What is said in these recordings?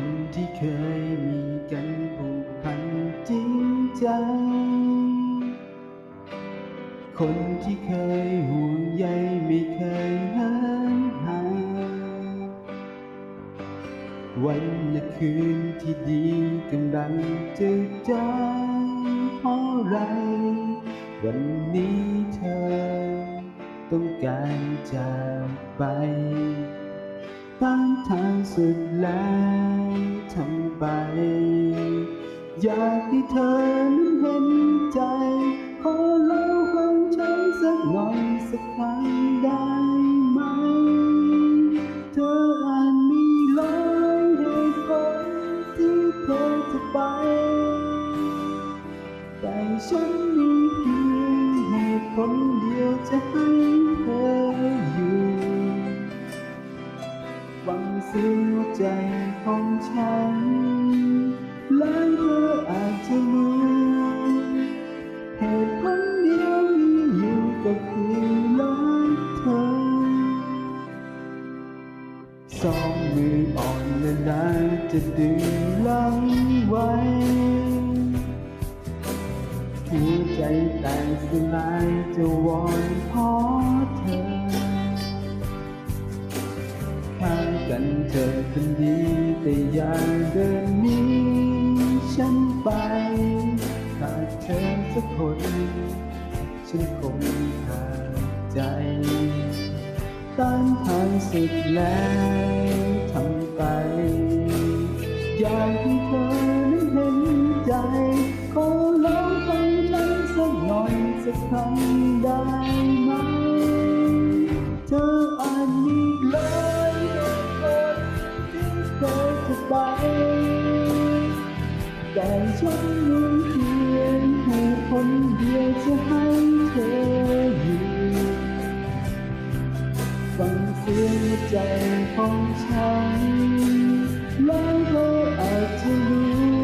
คนที่เคยมีกันผูกพันจริงใจ คนที่เคยห่วงใยไม่เคยห่างหายวันและคืนที่ดีกำลังจะจางเพราะอะไร วันนี้เธอ ต้องการจากไปตามทางสุดแล้ว ทำไปอยากให้เธอนั้นเห็นใจขอเล่าความฉันสักหน่อยสักครั้งได้ไหม เธออาจมีหลายเหตุผลที่เธอจะไป แต่ฉันมีเพียงเหตุผลเดียวจะให้ สียงหัวใจของฉัน และเธออาจจะรู้เหตุผลเดียวมีอยู่ก็คือรักเธอ สองมืออ่อนและนานจะดึงลังไว้หัวใจแตกสลายจะวอนขอเธอ กันเธอคนดีแต่อย่าเดินหนี้ฉันไปขาดเธอสักคน ฉันคงขาดใจต้านทานสุดแล้วทำไป อยากให้เธอนั้นเห็นใจ ขอลองฟังฉันสักหน่อยสักครั้งได้ไหม เธออาจมีหลา ไปแต่ฉันมีเพียงให้คนเดียวจะให้เธออยู่ฟังเสียงใจของฉันแล้วเธออาจจะรู้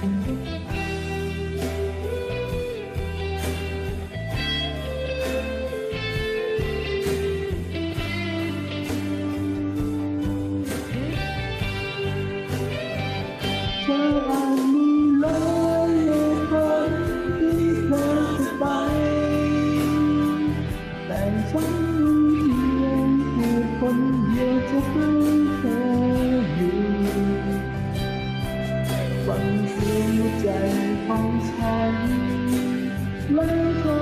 ฉันเพียงเหตุผลเดียวจะให้เธออยู่ ฟังเสียงใจของฉันแล้วเ